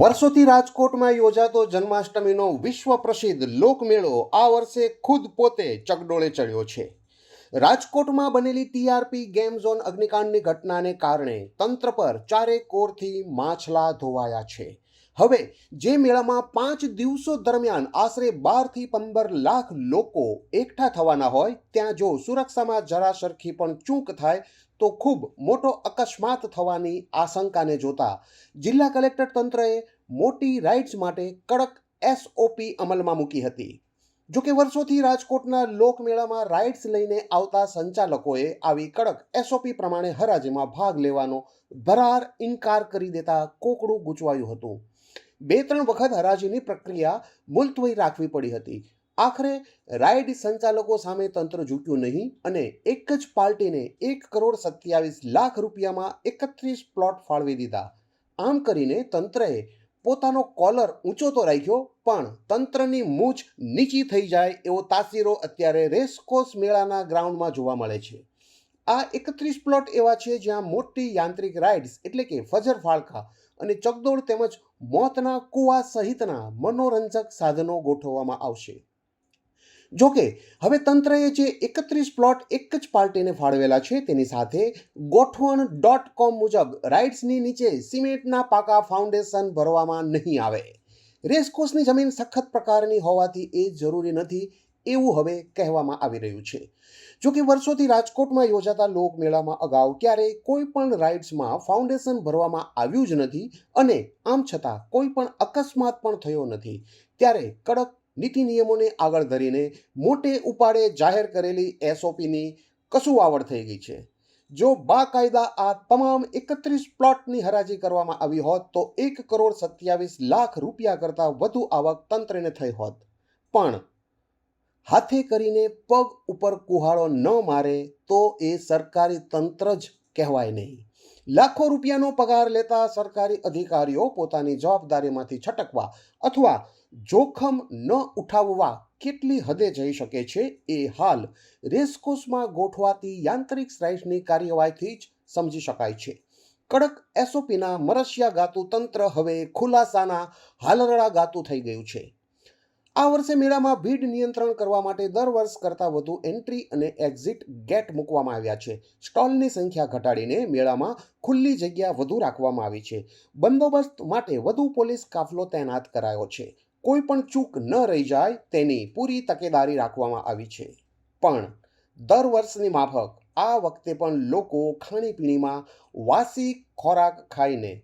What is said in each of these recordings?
વર્ષોથી રાજકોટમાં યોજાતો જન્માષ્ટમીનો વિશ્વ પ્રસિદ્ધ લોકમેળો આ વર્ષે ખુદ પોતે ચકડોળે ચડ્યો છે. રાજકોટમાં બનેલી ટીઆરપી ગેમ ઝોન અગ્નિકાંડની ઘટનાને કારણે તંત્ર પર ચારે કોરથી માછલા ધોવાયા છે. હવે જે મેળામાં પાંચ દિવસો દરમિયાન આશરે બારથી પંદર લાખ લોકો એકઠા થવાના હોય, ત્યાં જો સુરક્ષામાં જરા સરખી પણ ચૂક થાય, તો ખૂબ મોટો અકસ્માત થવાની આશંકાને જોતા જિલ્લા કલેક્ટર તંત્રએ મોટી રાઇડ્સ માટે કડક એસઓપી અમલમાં મૂકી હતી. જોકે વર્ષોથી રાજકોટના લોકમેળામાં રાઇડ્સ લઈને આવતા સંચાલકોએ આવી કડક એસઓપી પ્રમાણે હરાજીમાં ભાગ લેવાનો ભરાર ઇનકાર કરી દેતા કોકડું ગૂંચવાયું હતું. બે ત્રણ વખત હરાજીની પ્રક્રિયા મુલતવી રાખવી પડી હતી. આખરે રાઇડ સંચાલકો સામે તંત્ર ઝૂક્યું નહીં અને એક જ પાર્ટીને એક કરોડ સત્યાવીસ લાખ રૂપિયામાં એકત્રીસ પ્લોટ ફાળવી દીધા. આમ કરીને તંત્રએ પોતાનો કોલર ઊંચો તો રાખ્યો, પણ તંત્રની મૂછ નીચી થઈ જાય એવો તાસીરો અત્યારે રેસકોર્સ મેળાના ગ્રાઉન્ડમાં જોવા મળે છે. આ એકત્રીસ પ્લોટ એવા છે જ્યાં મોટી યાંત્રિક રાઇડ્સ એટલે કે ફજર ફાળકા અને ચકદોડ તેમજ મોતના કૂવા સહિતના મનોરંજક સાધનો ગોઠવવામાં આવશે. જોકે, હવે તંત્રએ જે એકત્રીસ પ્લોટ એક જ પાર્ટીને ફાળવેલા છે, તેની સાથે ગોઠવણ ડોટ કોમ મુજબ રાઇડ્સની નીચે સિમેન્ટના પાકા ફાઉન્ડેશન ભરવામાં નહીં આવે. રેસકોર્સની જમીન સખત પ્રકારની હોવાથી એ જરૂરી નથી એવું હવે કહેવામાં આવી રહ્યું છે. જોકે વર્ષોથી રાજકોટમાં યોજાતા લોકમેળામાં અગાઉ ક્યારેય કોઈ પણ રાઇડ્સમાં ફાઉન્ડેશન ભરવામાં આવ્યું જ નથી અને આમ છતાં કોઈ પણ અકસ્માત પણ થયો નથી. ત્યારે કડક નીતિ નિયમોને આગળ ધરીને મોટે ઉપાડે જાહેર કરેલી એસઓપીની કસુવાવડ થઈ ગઈ છે. જો બાકાયદા આ તમામ એકત્રીસ પ્લોટની હરાજી કરવામાં આવી હોત તો એક કરોડ સત્યાવીસ લાખ રૂપિયા કરતાં વધુ આવક તંત્રને થઈ હોત. પણ હાથે કરીને પગ ઉપર કુહાડો ન મારે તો એ સરકારી તંત્ર જ કહેવાય નહીં. લાખો રૂપિયાનો પગાર લેતા સરકારી અધિકારીઓ પોતાની જવાબદારીમાંથી છટકવા અથવા જોખમ ન ઉઠાવવા કેટલી હદે જઈ શકે છે એ હાલ રેસકોર્સમાં ગોઠવાતી યાંત્રિક રાઇડ્સની કાર્યવાહીથી જ સમજી શકાય છે. કડક એસઓપીના મરસિયા ગાતું તંત્ર હવે ખુલાસાના હાલરડા ગાતું થઈ ગયું છે. આ વર્ષે મેળામાં ભીડ નિયંત્રણ કરવા માટે દર વર્ષ કરતાં વધુ એન્ટ્રી અને એક્ઝિટ ગેટ મૂકવામાં આવ્યા છે. સ્ટોલની સંખ્યા ઘટાડીને મેળામાં ખુલ્લી જગ્યા વધુ રાખવામાં આવી છે. બંદોબસ્ત માટે વધુ પોલીસ કાફલો તૈનાત કરાયો છે. કોઈ પણ ચૂક ન રહી જાય તેની પૂરી તકેદારી રાખવામાં આવી છે. પણ દર વર્ષની માફક આ વખતે પણ લોકો ખાણીપીણીમાં વાસી ખોરાક ખાઈને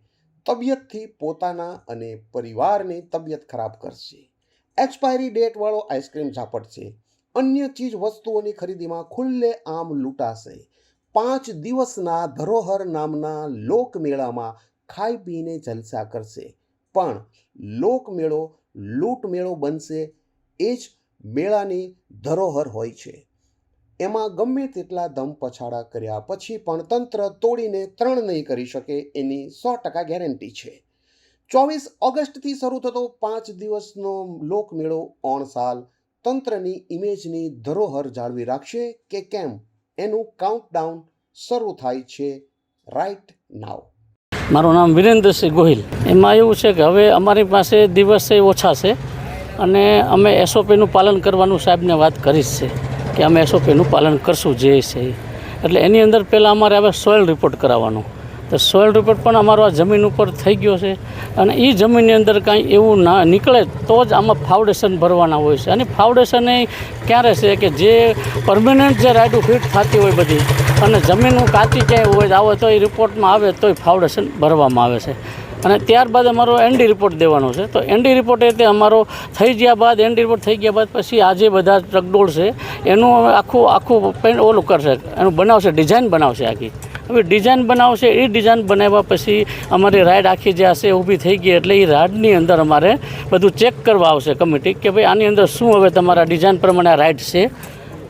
તબિયતથી પોતાના અને પરિવારની તબિયત ખરાબ કરશે. એક્સપાયરી ડેટવાળો આઈસ્ક્રીમ ઝાપટશે. અન્ય ચીજ વસ્તુઓની ખરીદીમાં ખુલ્લે આમ લૂંટાશે. પાંચ દિવસના ધરોહર નામના લોકમેળામાં ખાઈ પીને જલસા કરશે. પણ લોકમેળો, લૂંટમેળો બનશે એ જ મેળાની ધરોહર હોય છે. એમાં ગમે તેટલા દમ પછાડા કર્યા પછી પણ તંત્ર તોડીને ત્રણ નહીં કરી શકે એની સો ટકા ગેરંટી છે. ચોવીસ ઓગસ્ટથી શરૂ થતો પાંચ દિવસનો લોકમેળો ઓણસાલ. તંત્રની ઇમેજની ધરોહર જાળવી રાખશે કે કેમ? એનું કાઉન્ટડાઉન શરૂ થાય છે રાઇટ નાવ મારું નામ વિરેન્દ્રસિંહ ગોહિલ. એમાં એવું છે કે હવે અમારી પાસે દિવસ ઓછા છે અને અમે એસઓપીનું પાલન કરવાનું સાહેબને વાત કરી છે કે અમે એસઓપીનું પાલન કરશું જે છે એટલે એની અંદર પહેલાં અમારે હવે સોઇલ રિપોર્ટ કરાવવાનો. તો સોઇલ રિપોર્ટ પણ અમારો આ જમીન ઉપર થઈ ગયો છે અને એ જમીનની અંદર કાંઈ એવું ના નીકળે તો જ આમાં ફાઉન્ડેશન ભરવાના હોય છે. અને ફાઉન્ડેશન એ ક્યારે છે કે જે પરમેનન્ટ જે રાઇડો ફિટ થતી હોય બધી અને જમીન કાચી ક્યાંય હોય આવે તો એ રિપોર્ટમાં આવે તોય ફાઉન્ડેશન ભરવામાં આવે છે. અને ત્યારબાદ અમારો એનડી રિપોર્ટ દેવાનો છે. તો એનડી રિપોર્ટ એટલે અમારો થઈ ગયા બાદ એનડી રિપોર્ટ થઈ ગયા બાદ પછી આજે બધા ટ્રકડોળ છે. એનું આખું આખું પેન્ટ ઓલું કરશે, એનું બનાવશે ડિઝાઇન બનાવશે આખી. હવે ડિઝાઇન બનાવશે, એ ડિઝાઇન બનાવ્યા પછી અમારી રાઈડ આખી જે હશે ઊભી થઈ ગઈ એટલે એ રાઈડની અંદર અમારે બધું ચેક કરવા આવશે કમિટી કે ભાઈ આની અંદર શું હવે તમારા ડિઝાઇન પ્રમાણે આ રાઈડ છે.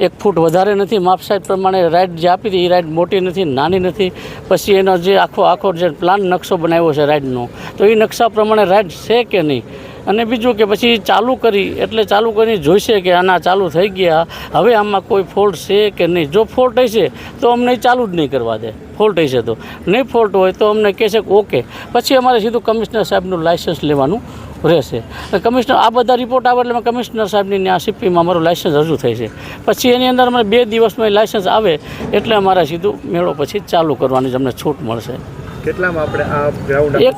એક ફૂટ વધારે નથી, માપ સાઈઝ પ્રમાણે રાઈડ જે આપી હતી, એ રાઈડ મોટી નથી, નાની નથી. પછી એનો જે આખો આખો જે પ્લાન નકશો બનાવ્યો છે રાઈડનો તો એ નકશા પ્રમાણે રાઈડ છે કે નહીં? અને બીજું કે પછી ચાલુ કરી, એટલે ચાલુ કરીને જોઈશે કે આના ચાલુ થઈ ગયા, હવે આમાં કોઈ ફોલ્ટ છે કે નહીં? જો ફોલ્ટ હશે, તો અમને ચાલુ જ નહીં કરવા દે. ફોલ્ટ હશે તો. નહીં ફોલ્ટ હોય તો અમને કહેશે કે ઓકે. પછી અમારે સીધું કમિશનર સાહેબનું લાઇસન્સ લેવાનું રહેશે. કમિશનર, આ બધા રિપોર્ટ આવે એટલે કમિશનર સાહેબની આ સીપીમાં અમારું લાઇસન્સ રજૂ થઈ છે. પછી એની અંદર અમારે બે દિવસમાં લાઇસન્સ આવે, એટલે અમારે સીધું મેળો પછી ચાલુ કરવાની જ અમને છૂટ મળશે. કેટલામાં આપણે આ ગ્રાઉન્ડ એક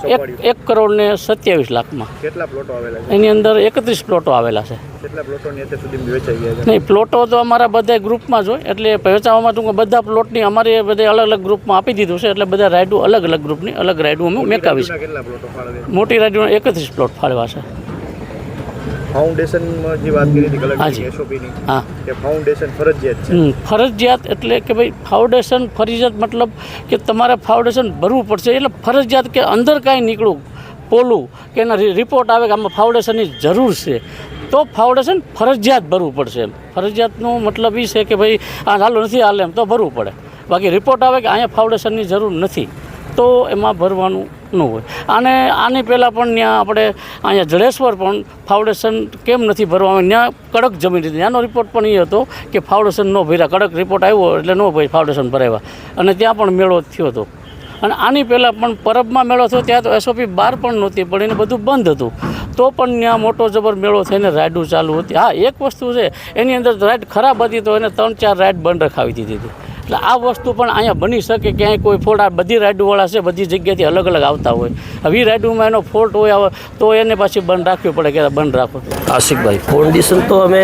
એક કરોડ ને સત્યાવીસ લાખમાં. કેટલા પ્લોટો આવેલા છે? એની અંદર એકત્રીસ પ્લોટો આવેલા છે. કેટલા પ્લોટોની અત્યાર સુધી વેચાઈ ગયા છે? નહીં પ્લોટો તો અમારા બધા ગ્રુપમાં જ હોય એટલે વેચાવામાં ટૂંક બધા પ્લોટની અમારે બધે અલગ અલગ ગ્રુપમાં આપી દીધું છે એટલે બધા રાઇડું અલગ અલગ ગ્રુપની અલગ રાઇડો અમે મેકાવી છે કેટલા પ્લોટો મોટી રાઇડું એકત્રીસ પ્લોટ ફાળવા છે. ફાઉન્ડેશનમાં જે વાત કરી હતી કલેક્ટર એસઓપીની હા. કે ફાઉન્ડેશન ફરજિયાત છે. ફરજિયાત એટલે કે ભાઈ ફાઉન્ડેશન ફરજિયાત મતલબ કે તમારે ફાઉન્ડેશન ભરવું પડશે. એટલે ફરજિયાત કે અંદર કાંઈ નીકળું પોલું કે એના રિપોર્ટ આવે કે આમાં ફાઉન્ડેશનની જરૂર છે. તો ફાઉન્ડેશન ફરજિયાત ભરવું પડશે એમ. ફરજિયાતનો મતલબ એ છે કે ભાઈ આ હાલો નથી હાલે એમ તો ભરવું પડે. બાકી રિપોર્ટ આવે કે અહીંયા ફાઉન્ડેશનની જરૂર નથી. તો એમાં ભરવાનું ન હોય. અને આની પહેલાં પણ ત્યાં આપણે અહીંયા જડેશ્વર પણ ફાઉન્ડેશન કેમ નથી ભરવામાં ત્યાં કડક જમીન હતી ત્યાંનો રિપોર્ટ પણ એ હતો કે ફાઉન્ડેશન ન ભર્યા. કડક રિપોર્ટ આવ્યો એટલે ન ભાઈ ફાઉન્ડેશન ભરાવ્યા. અને ત્યાં પણ મેળો થયો હતો. અને આની પહેલાં પણ પરબમાં મેળો થયો, ત્યાં તો એસઓપી બહાર પણ નહોતી, પણ એને બધું બંધ હતું. તો પણ ત્યાં મોટો જબર મેળો થઈને રાઇડું ચાલુ હતી. હા, એક વસ્તુ છે, એની અંદર રાઇડ ખરાબ હતી તો એને ત્રણ ચાર રાઇડ બંધ રખાવી દીધી હતી. એટલે આ વસ્તુ પણ અહીંયા બની શકે, ક્યાંય કોઈ ફોલ્ટ, આ બધી રાઇડોવાળા છે, બધી જગ્યાથી અલગ અલગ આવતા હોય. હવે રાઇડોમાં એનો ફોલ્ટ હોય તો એને પાછી બંધ રાખવી પડે કે બંધ રાખો. આશિકભાઈ ફાઉન્ડેશન તો અમે,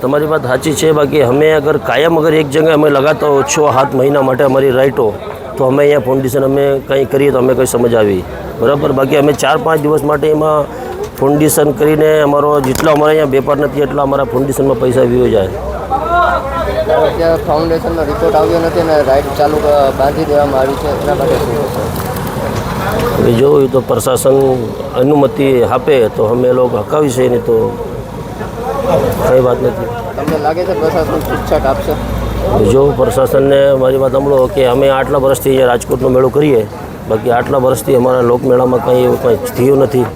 તમારી વાત સાચી છે, બાકી અમે અગર કાયમ અગર એક જગ્યાએ અમે લગાતા હો છ, સાત મહિના માટે અમારી રાઇટો તો અમે અહીંયા ફાઉન્ડેશન અમે કંઈ કરીએ તો અમે કંઈ સમજ આવી. બરાબર? બાકી અમે ચાર, પાંચ દિવસ માટે એમાં ફાઉન્ડેશન કરીને અમારો જેટલો અમારા અહીંયા વેપાર નથી, એટલા અમારા ફાઉન્ડેશનમાં પૈસા વીઓ જાય અત્યારે ફાઉન્ડેશનનો રિપોર્ટ આવ્યો નથી અને રાઇડ ચાલુ બાંધી દેવામાં આવી છે. એના માટે શું જોયું તો પ્રશાસન અનુમતિ આપે તો અમે લોકો હકાવી છે નહીં તો કંઈ વાત નથી. તમને લાગે છે પ્રશાસન છૂટછાટ આપશે? જો પ્રશાસનને મારી વાત સાંભળો કે અમે આટલા વર્ષથી રાજકોટનો મેળો કરીએ બાકી આટલા વર્ષથી અમારા લોકમેળામાં કંઈ એવું કંઈ થયું નથી.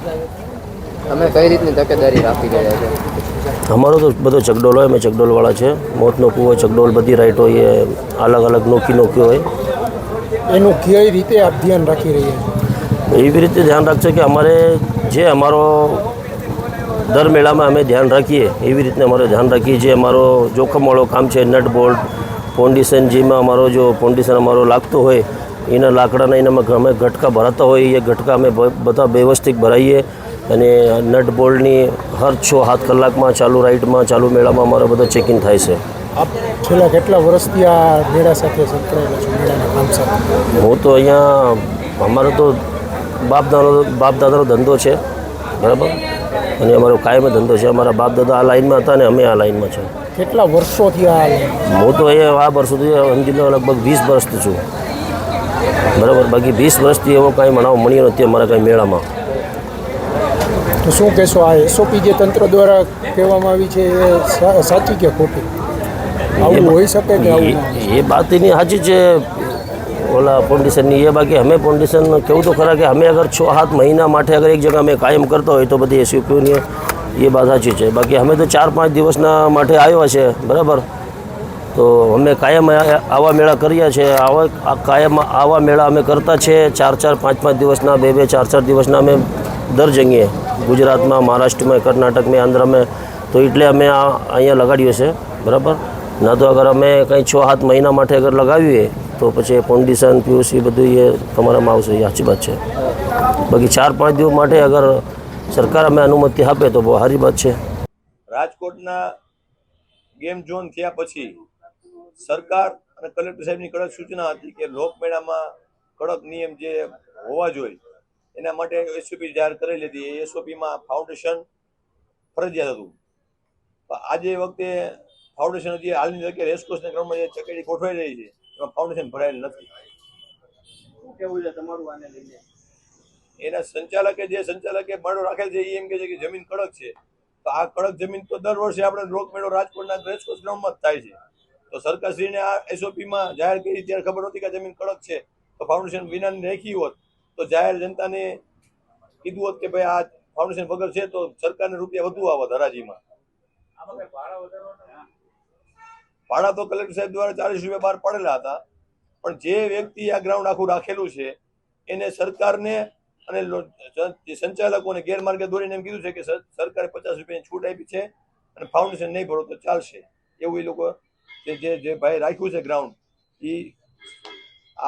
તમે કઈ રીતની તકેદારી રાખી રહ્યા છે અમારો તો બધો ચકડોલ હોય અમે ચકડોલવાળા છે. મોતનો કૂવો ચકડોલ બધી રાઈટો એ અલગ અલગ નોકી નોકી હોય. એનું કઈ રીતે આપ ધ્યાન રાખી રહ્યા છો? એવી રીતે ધ્યાન રાખશે કે અમારે જે અમારો દર મેળામાં અમે ધ્યાન રાખીએ એવી રીતે અમારે ધ્યાન રાખીએ જે અમારો જોખમવાળો કામ છે નટ બોલ્ટ ફાઉન્ડેશન જેમાં અમારો જો ફાઉન્ડેશન અમારો લાગતો હોય એના લાકડાના એનામાં અમે ઘટકા ભરાતા હોય એ ઘટકા અમે બધા વ્યવસ્થિત ભરાઈએ. અને નટ બોલ્ટની હર છ સાત કલાકમાં ચાલુ રાઇડમાં ચાલુ મેળામાં અમારો બધો ચેકિંગ થાય છે. આપ છેલ્લા કેટલા વર્ષથી આ મેળા સાથે સંકળાયેલા છો મેળાના કામ સાથે? હું તો અહીંયા અમારો તો બાપ દાદાનો બાપ દાદાનો ધંધો છે બરાબર? અને અમારો કાયમ ધંધો છે. અમારા બાપ દાદા આ લાઈનમાં હતા ને અમે આ લાઈનમાં છે. કેટલા વર્ષોથી આ હું તો અહીંયા આ વર્ષોથી સમજી લો લગભગ વીસ વર્ષથી છું. બરાબર? બાકી વીસ વર્ષથી એવો કાંઈ મનાવ મળ્યો નથી અમારા કાંઈ મેળામાં. તો શું કહેશો આ એસઓપી જે તંત્ર દ્વારા કહેવામાં આવી છે એ સાચી કે ખોટી? આવું હોઈ શકે કે આવું એ વાત એની સાચી છે ઓલા ફાઉન્ડેશનની એ બાકી અમે ફાઉન્ડેશન કેવું તો ખરા કે અમે અગર છ સાત મહિના માટે અગર એક જગ્યા અમે કાયમ કરતા હોય તો બધી એસયુપીની એ વાત સાચી છે. બાકી અમે તો ચાર પાંચ દિવસના માટે આવ્યા છે બરાબર? તો અમે કાયમ આવા મેળા કર્યા છે આવા કાયમ આવા મેળા અમે કરતા છે ચાર ચાર પાંચ પાંચ દિવસના બે બે ચાર ચાર દિવસના અમે દર જગ્યાએ ગુજરાતમાં, મહારાષ્ટ્રમાં, કર્ણાટકમાં, આંધ્રમાં. તો એટલે અમે આ અહીંયા લગાડ્યું છે બરાબર? ના તો અગર અમે કંઈ છ સાત મહિના માટે અગર લગાવીએ, તો પછી ફાઉન્ડેશન, પીયુસી બધું એ તમારામાં આવશે, એ સાચી વાત છે. બાકી ચાર પાંચ દિવસ માટે અગર સરકાર અમે અનુમતિ આપે તો બહુ સારી વાત છે. રાજકોટના ગેમ ઝોન થયા પછી સરકાર અને કલેક્ટર સાહેબની કડક સૂચના હતી કે લોકમેળામાં કડક નિયમ જે હોવા જોઈએ એના માટે એસઓપી જાહેર કરેલી હતી. એ એસઓપીમાં ફાઉન્ડેશન ફરજિયાત હતું. આજે વખતે ફાઉન્ડેશન હજી હાલની જગ્યાએ રેસકોર્સના ક્રમમાં જે ચકેડી ગોઠવાઈ રહી છે. એમાં ફાઉન્ડેશન ભરાયેલ નથી. કેવું છે તમારું આને લઈને? એના સંચાલકે જે સંચાલકે બાળો રાખેલ છે એ એમ કે છે કે જમીન કડક છે. તો આ કડક જમીન તો દર વર્ષે આપણે લોકમેળો રાજકોટના રેસકોર્સ ગ્રાઉન્ડમાં જ થાય છે. તો સરકારશ્રીને આ એસઓપીમાં જાહેર કરી ત્યારે ખબર હતી કે જમીન કડક છે. તો ફાઉન્ડેશન વિનાની રાખી હોત. તો જાહેર જનતાને કીધું હોત કે ભાઈ આ ફાઉન્ડેશન વગર છે, તો સરકારને રૂપિયા વધુ આવત હરાજીમાં ભાડા તો કલેક્ટર સાહેબ દ્વારા ચાલીસ રૂપિયા બહાર પડેલા હતા, પણ જે વ્યક્તિ આ ગ્રાઉન્ડ આખું રાખેલું છે, એને સરકારને અને સંચાલકોને ગેરમાર્ગે દોરીને એમ કીધું છે કે સર- સરકારે પચાસ રૂપિયાની છૂટ આપી છે અને ફાઉન્ડેશન નહીં ભરો તો ચાલશે. એવું એ લોકો જે જે ભાઈ રાખ્યું છે ગ્રાઉન્ડ એ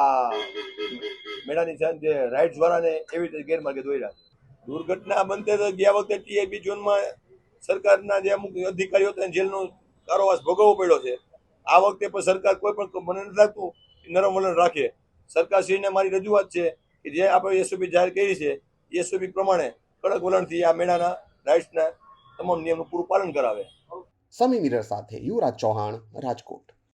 આ મેળાની જે રાઇડ્સ વાળાને એવી રીતે ગેરમાર્ગે દોર્યા દુર્ઘટના બનતે ગયા વખતે ટીએબી ઝોનમાં સરકારના જે અમુક અધિકારીઓ હતા જેલનો કારોવાસ ભોગવવો પડ્યો છે. આ વખતે પણ સરકાર કોઈ પણ મને નથી લાગતું નરમ વલણ રાખે. સરકારશ્રીને મારી રજૂઆત છે કે જે આપણે એસઓપી જાહેર કરી છે એસઓપી પ્રમાણે કડક વલણથી આ મેળાના રાઇટ્સના તમામ નિયમનું પૂરું પાલન કરાવે. સમી મિરર સાથે યુવરાજ ચૌહાણ, રાજકોટ.